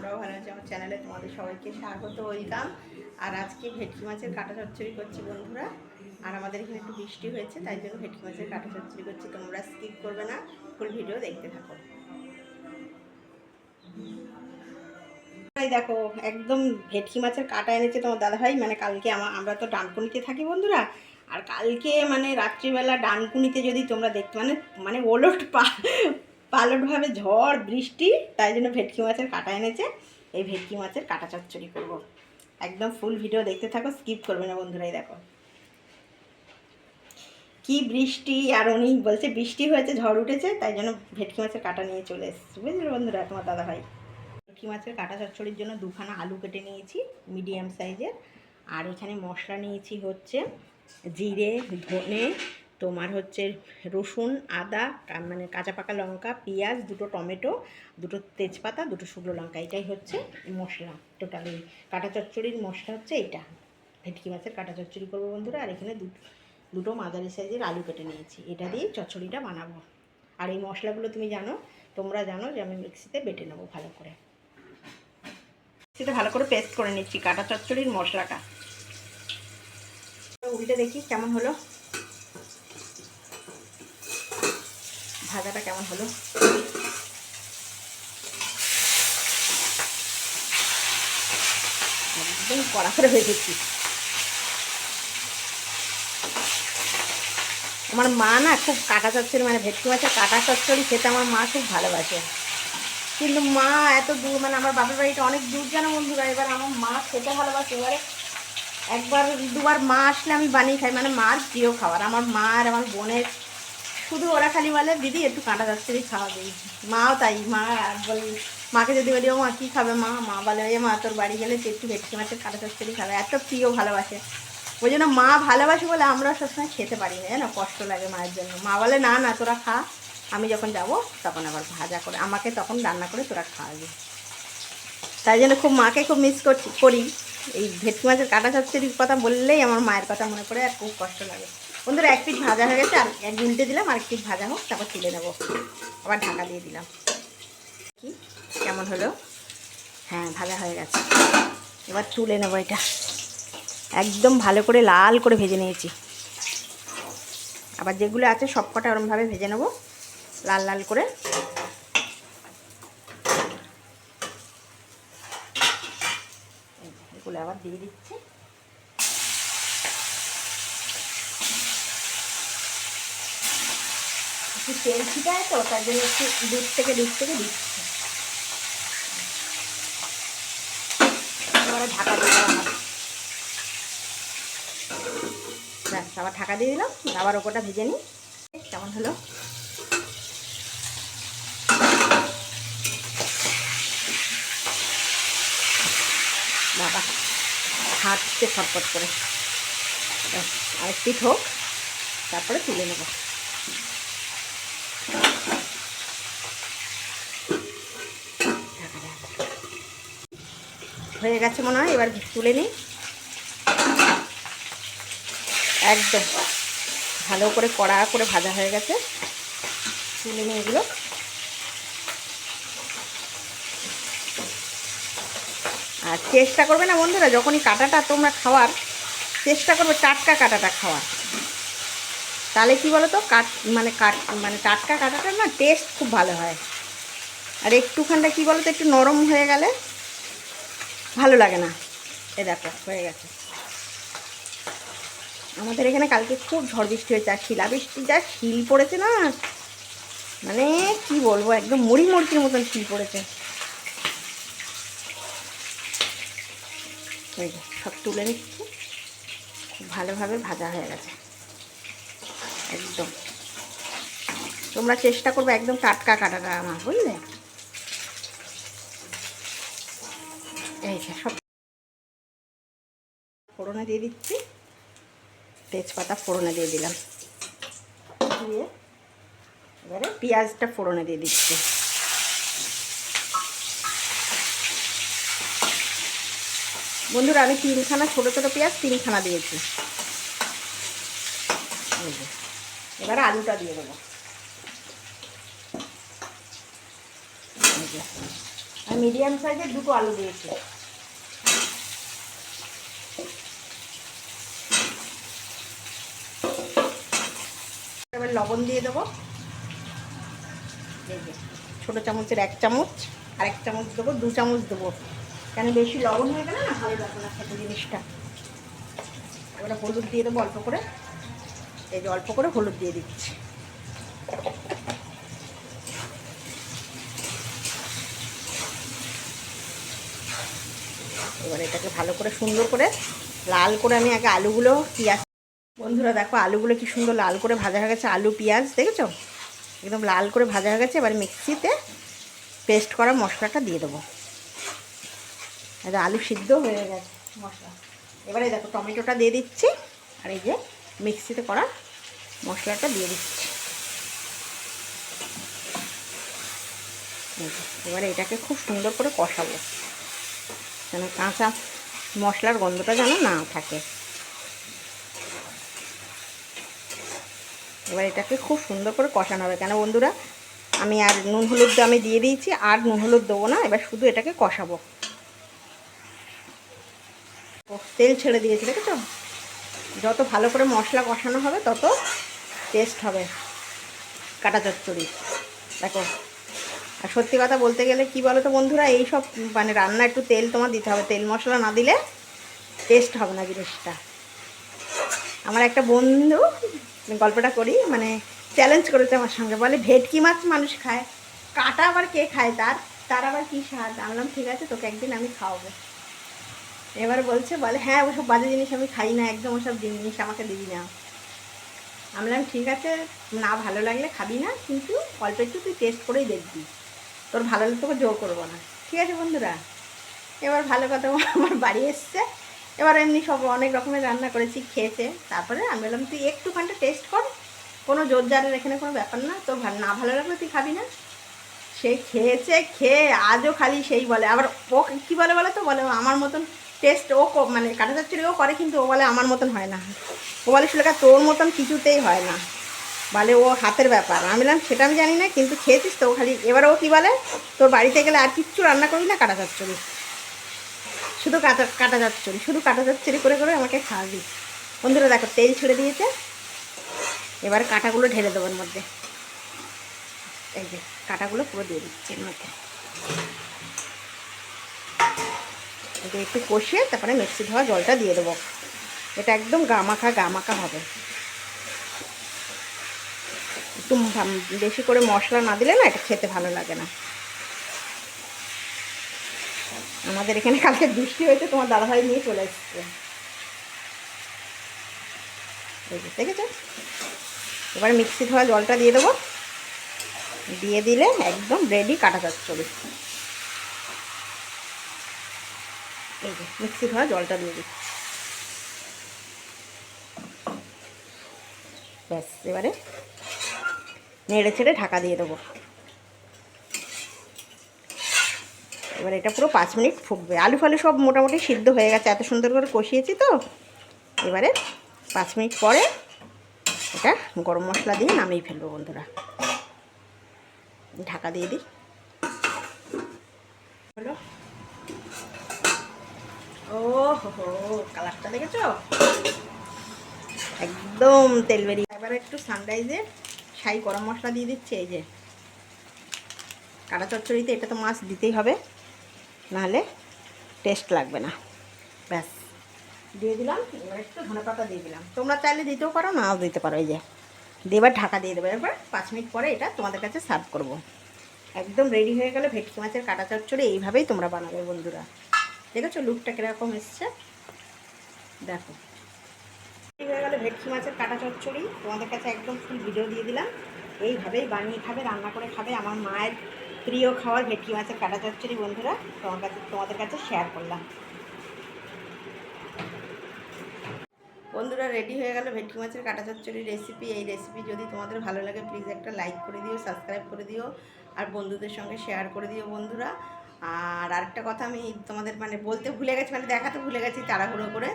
আমরাও ভালো আছি, আমার চ্যানেলে তোমাদের সবাইকে স্বাগত ওয়েলকাম আর আজকে ভেটকি মাছের কাটা চচ্চড়ি করছি বন্ধুরা। আর আমাদের এখানে একটু বৃষ্টি হয়েছে, তাই জন্য ভেটকি মাছের কাটা চচ্চড়ি করছি, তোমরা স্কিপ করবে না ফুল ভিডিও দেখতে থাকো। দেখো, একদম ভেটকি মাছের কাটা এনেছে তোমার দাদাভাই মানে কালকে আমার আমরা তো ডানকুনিতে থাকি বন্ধুরা, আর কালকে মানে রাত্রিবেলা ডানকুনিতে যদি তোমরা দেখতে মানে মানে ওলট পা পালটভাবে ঝড়, বৃষ্টি, তাই জন্য ভেটকি মাছের কাটা এনেছে। এই ভেটকি মাছের কাটা চচ্চড়ি করব। একদম ফুল ভিডিও দেখতে থাকো স্কিপ করবে না বন্ধুরাই, দেখো। কি বৃষ্টি, আর উনি বলছে বৃষ্টি হয়েছে, ঝড় উঠেছে, তাই জন্য ভেটকি মাছের কাটা নিয়ে চলে এসেছে। বুঝলে বন্ধুরা, তোমার দাদা ভাই ভেটকি মাছের কাটা চচ্চড়ির জন্য দুখানা আলু কেটে নিয়েছি মিডিয়াম সাইজের আর এখানে মশলা নিয়েছি হচ্ছে জিরে, ধনে তোমার হচ্ছে রসুন, আদা মানে কাঁচা পাকা লঙ্কা, পেঁয়াজ, দুটো টমেটো, দুটো তেজপাতা, দুটো শুকনো লঙ্কা, এটাই হচ্ছে মশলা টোটালি কাটা চচ্চড়ির মশলা হচ্ছে এটা। ভেটকি মাছের কাটা চচ্চড়ি করব বন্ধুরা, আর এখানে দুটো মাঝারি সাইজের আলু কেটে নিয়েছি। এটা দিয়ে চচ্চড়িটা বানাবো। আর এই মশলাগুলো তুমি জানো, তোমরা জানো যে আমি মিক্সিতে বেটে নেব ভালো করে। মিক্সিতে ভালো করে পেস্ট করে নিচ্ছি কাটা চচ্চড়ির মশলাটা। উল্টে দেখি কেমন হলো। ভাজাটা কেমন হলো? একদম কড়া করে ভেজেছি আমার মা না খুব কাটা চচ্চড়ি মানে ভেটকি মাছের কাটা চচ্চড়ি খেতে আমার মা খুব ভালোবাসে। কিন্তু মা এত দূর মানে আমার বাপের বাড়িটা অনেক দূর যেন বন্ধুরা, এবার আমার মা খেতে ভালোবাসে। এবারে একবার, দুবার মা আসলে আমি বানিয়ে খাই মানে মার প্রিয় খাবার। আমার মা আর আমার বোনের শুধু ওরা খালি বলে, দিদি, একটু কাঁটা চচ্চড়ি খাওয়া দিই মাও তাই, মা আর বল, মাকে যদি বলি, ও মা, কী খাবে মা? মা বলে, এ মা, তোর বাড়ি গেলে একটু ভেটকি মাছের কাঁটা চচ্চড়ি খাবে। এত প্রিয় ভালোবাসে। ওই জন্য মা ভালোবাসে বলে আমরা সবসময় খেতে পারি না, জানো? কষ্ট লাগে মায়ের জন্য। মা বলে, না না, তোরা খা। আমি যখন যাব, তখন আবার ভাজা করে, আমাকে তখন রান্না করে তোরা খাওয়াবি। তাই জন্য খুব মাকে খুব মিস করছি, করি। এই ভেটকি মাছের কাঁটা চচ্চড়ির কথা বললেই আমার মায়ের কথা মনে পড়ে আর খুব কষ্ট লাগে। বন্ধুরা, এক পিঠ ভাজা হয়ে গেছে, আর এক উল্টে দিলাম আর এক পিঠ ভাজা হোক, তারপর তুলে নেব। আবার ঢাকা দিয়ে দিলাম। কি কেমন হলো? হ্যাঁ ভাজা হয়ে গেছে। এবার তুলে নেব এটা। একদম ভালো করে লাল করে ভেজে নিয়েছি। আবার যেগুলো আছে সব কটা ওরমভাবে ভেজে নেব, লাল লাল করে। এগুলো আবার দিয়ে দিচ্ছি। একটু তেল ছিটায় তো তার জন্য একটু দুধ থেকে দুধ থেকে দিচ্ছি। এবারে ঢাকা দিয়ে দিলাম আবার। আবার ঢাকা দিয়ে দিলাম আবার ওপরটা ভেজে নিই। কেমন হলো? বাবা হাঁটছে ছটপট করে। ব্যাস, আরেক তারপরে তুলে নেব। হয়ে গেছে মনে হয়, এবার তুলে নিই। একদম ভালো করে কড়া করে ভাজা হয়ে গেছে। তুলে নিই এগুলো। আর চেষ্টা করবে না বন্ধুরা, যখনই কাটাটা তোমরা খাওয়ার, চেষ্টা করবে টাটকা কাটাটা খাওয়ার। তাহলে কি বলো তো কাট মানে কাট মানে টাটকা কাটাটা না টেস্ট খুব ভালো হয়। আর একটুখানটা কি বলো তো একটু নরম হয়ে গেলে ভালো লাগে না। এ দেখো, হয়ে গেছে। আমাদের এখানে কালকে খুব ঝড় বৃষ্টি হয়েছে, আর শিলা বৃষ্টি যা শিল পড়েছে না মানে কি বলব, একদম মুড়ি মুড়কির মতন শিল পড়েছে। সব তুলে নিচ্ছি। খুব ভালোভাবে ভাজা হয়ে গেছে। একদম। তোমরা চেষ্টা করবে একদম টাটকা কাটাটা আমার, বুঝলে? ফোড়নে দিয়ে দিচ্ছি। তেজপাতা ফোড়নে দিয়ে দিলাম। দিয়ে এবারে পেঁয়াজটা ফোড়নে দিয়ে দিচ্ছি। বন্ধুরা, আমি তিনখানা, ছোটো ছোটো পেঁয়াজ তিনখানা দিয়েছি। এবারে আলুটা দিয়ে দেবো এই যে। আর মিডিয়াম সাইজের দুটো আলু দিয়েছি। এবার লবণ দিয়ে দেবো। ছোটো চামচের এক চামচ আর এক চামচ দেবো, দু চামচ দেবো। কেন বেশি লবণ হয়ে গেলে না ভালো লাগবে না খেতে জিনিসটা। এবারে হলুদ দিয়ে দেবো অল্প করে। এই যে অল্প করে হলুদ দিয়ে দিচ্ছি। এবার এটাকে ভালো করে সুন্দর করে লাল করে আমি আগে আলুগুলো, পেঁয়াজ বন্ধুরা দেখো আলুগুলো কি সুন্দর লাল করে ভাজা হয়ে গেছে, আলু, পেঁয়াজ, দেখেছ? একদম লাল করে ভাজা হয়ে গেছে, এবার মিক্সিতে পেস্ট করা মশলাটা দিয়ে দেবো। এটা আলু সিদ্ধ হয়ে গেছে, মশলা। এবারে দেখো টমেটোটা দিয়ে দিচ্ছি, আর এই যে মিক্সিতে করা মশলাটা দিয়ে দিচ্ছি। এবারে এটাকে খুব সুন্দর করে কষাবো। যেন কাঁচা মশলার গন্ধটা যেন না থাকে। এবার এটাকে খুব সুন্দর করে কষানো হবে। কেন বন্ধুরা? আমি আর নুন হলুদ আমি দিয়ে দিয়েছি, আর নুন হলুদ দেবো না, এবার শুধু এটাকে কষাবো। তেল ছেড়ে দিয়েছি, দেখেছ? যত ভালো করে মশলা কষানো হবে, তত টেস্ট হবে। কাটা চচ্চড়ি। দেখো আর সত্যি কথা বলতে গেলে কি বলো তো বন্ধুরা, এই সব মানে রান্না একটু তেল তোমার দিতে হবে। তেল মশলা না দিলে টেস্ট হবে না জিনিসটা। আমার একটা বন্ধু গল্পটা করি মানে চ্যালেঞ্জ করেছে আমার সঙ্গে। বলে, ভেটকি মাছ মানুষ খায়, কাটা আবার কে খায় তার? তার আবার কী স্বাদ? আনলাম ঠিক আছে, তোকে একদিন আমি খাওয়াবো। এবার বলছে, বলে হ্যাঁ ওসব বাজে জিনিস আমি খাই না, একদম ওসব জিনিস আমাকে দিবি না। আমি বললাম, ঠিক আছে, না ভালো লাগলে খাবি না, কিন্তু অল্প একটু তুই টেস্ট করেই দেখবি। তোর ভালো লাগলে তোকে জোর করব না। ঠিক আছে বন্ধুরা? এবার ভালো কথা আমার বাড়ি এসছে। এবার এমনি সব অনেক রকমের রান্না করেছি, খেয়েছে। তারপরে আমি বললাম, তুই একটুখানটা টেস্ট কর। কোনো জোর জারের এখানে কোনো ব্যাপার না। ভা- না ভালো লাগলে তুই খাবি না। সে খেয়েছে, খেয়ে আজও খালি সেই বলে। আবার ও কী বলে বলে তো? বলে, আমার মতন টেস্ট ও মানে কাটা ও করে, কিন্তু ও বলে, আমার মতন হয় না। ও বলে সুলেখা তোর মতন কিছুতেই হয় না। বলে, ও হাতের ব্যাপার। আমি বললাম, সেটা আমি জানি না, কিন্তু খেয়েছিস তো খালি। এবার ও কী বলে, তোর বাড়িতে গেলে আর কিচ্ছু রান্না করবি না, কাটা চচ্চড়ি। শুধু কাটা কাটা চচ্চড়ি, শুধু কাটা চচ্চড়ি করে করে আমাকে খাওয়াবি। বন্ধুরা, দেখো, তেল ছেড়ে দিয়েছে। এবার কাটাগুলো ঢেলে দেবো মধ্যে। এই যে, কাটাগুলো পুরো দিয়ে দিচ্ছি এর মধ্যে। একটু কষিয়ে তারপরে মিক্সি ধোয়া জলটা দিয়ে দেবো। এটা একদম গামাখা গামাখা হবে। একটু বেশি করে মশলা না দিলে না এটা খেতে ভালো লাগে না। আমাদের এখানে কালকে বৃষ্টি হয়েছে, তোমার দাদাভাই নিয়ে চলে এসছে। দেখেছ? এবার মিক্সি ধোয়া জলটা দিয়ে দেবো। দিয়ে দিলে একদম রেডি কাটা চচ্চড়ি এই মিক্সি ধোয়া জলটা দিয়ে দিচ্ছি। ব্যাস, এবারে নেড়ে ছেড়ে ঢাকা দিয়ে দেবো। এবার এটা পুরো পাঁচ মিনিট ফুটবে। আলু ফালু সব মোটামুটি সিদ্ধ হয়ে গেছে, এত সুন্দর করে কষিয়েছি তো। এবারে পাঁচ মিনিট পরে এটা গরম মশলা দিয়ে নামিয়ে ফেলব বন্ধুরা। ঢাকা দিয়ে দিই। হলো। ও হো কালারটা দেখেছ? একদম তেল বেরিয়ে এবার একটু সানরাইজের ছাই গরম মশলা দিয়ে দিচ্ছে, এই যে। কাটা চচ্চড়িতে এটা তো মাছ দিতেই হবে, নাহলে টেস্ট লাগবে না। ব্যাস, দিয়ে দিলাম, এবার একটু ধনে পাতা দিয়ে দিলাম। তোমরা চাইলে দিতেও পারো, নাও দিতে পারো, এই যে। দিয়ে এবার ঢাকা দিয়ে দেবো। এবার পাঁচ মিনিট পরে এটা তোমাদের কাছে সার্ভ করব। একদম রেডি হয়ে গেলে ভেটকি মাছের কাটা চচ্চড়ি এইভাবেই তোমরা বানাবে বন্ধুরা। দেখেছ, লুকটা কীরকম এসছে? দেখো। ভেটকি মাছের কাটা চচ্চড়ি। তোমাদের কাছে একদম ফুল ভিডিও দিয়ে দিলাম। এইভাবেই বানিয়ে খাবে, রান্না করে খাবে আমার মায়ের প্রিয় খাওয়ার ভেটকি মাছের কাটা চচ্চড়ি বন্ধুরা। তোমার কাছে, তোমাদের কাছে শেয়ার করলাম। বন্ধুরা রেডি হয়ে গেল ভেটকি মাছের কাটা চচ্চড়ি রেসিপি এই রেসিপি যদি তোমাদের ভালো লাগে প্লিজ একটা লাইক করে দিও সাবস্ক্রাইব করে দিও, আর বন্ধুদের সঙ্গে শেয়ার করে দিও বন্ধুরা। আর আরেকটা কথা আমি তোমাদের মানে বলতে ভুলে গেছি মানে দেখাতে ভুলে গেছি তাড়াহুড়ো করে।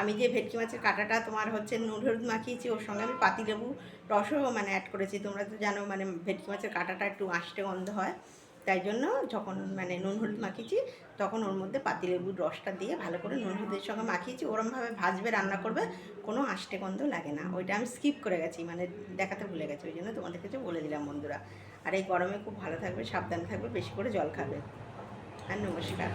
আমি যে ভেটকি মাছের কাটাটা তোমার হচ্ছে নুন, হলুদ মাখিয়েছি, ওর সঙ্গে আমি পাতিলেবু রসও মানে অ্যাড করেছি। তোমরা তো জানো মানে ভেটকি মাছের কাটাটা একটু আষ্টে গন্ধ হয়, তাই জন্য যখন মানে নুন, হলুদ মাখিয়েছি, তখন ওর মধ্যে পাতিলেবুর রসটা দিয়ে ভালো করে নুন, হলুদের সঙ্গে মাখিয়েছি। ওরমভাবে ভাজবে, রান্না করবে, কোনো আষ্টে গন্ধ লাগে না। ওইটা আমি স্কিপ করে গেছি মানে দেখাতে ভুলে গেছি, ওই জন্য তোমাদের কাছে বলে দিলাম বন্ধুরা। আর এই গরমে খুব ভালো থাকবে, সাবধানে থাকবে, বেশি করে জল খাবে। আর নমস্কার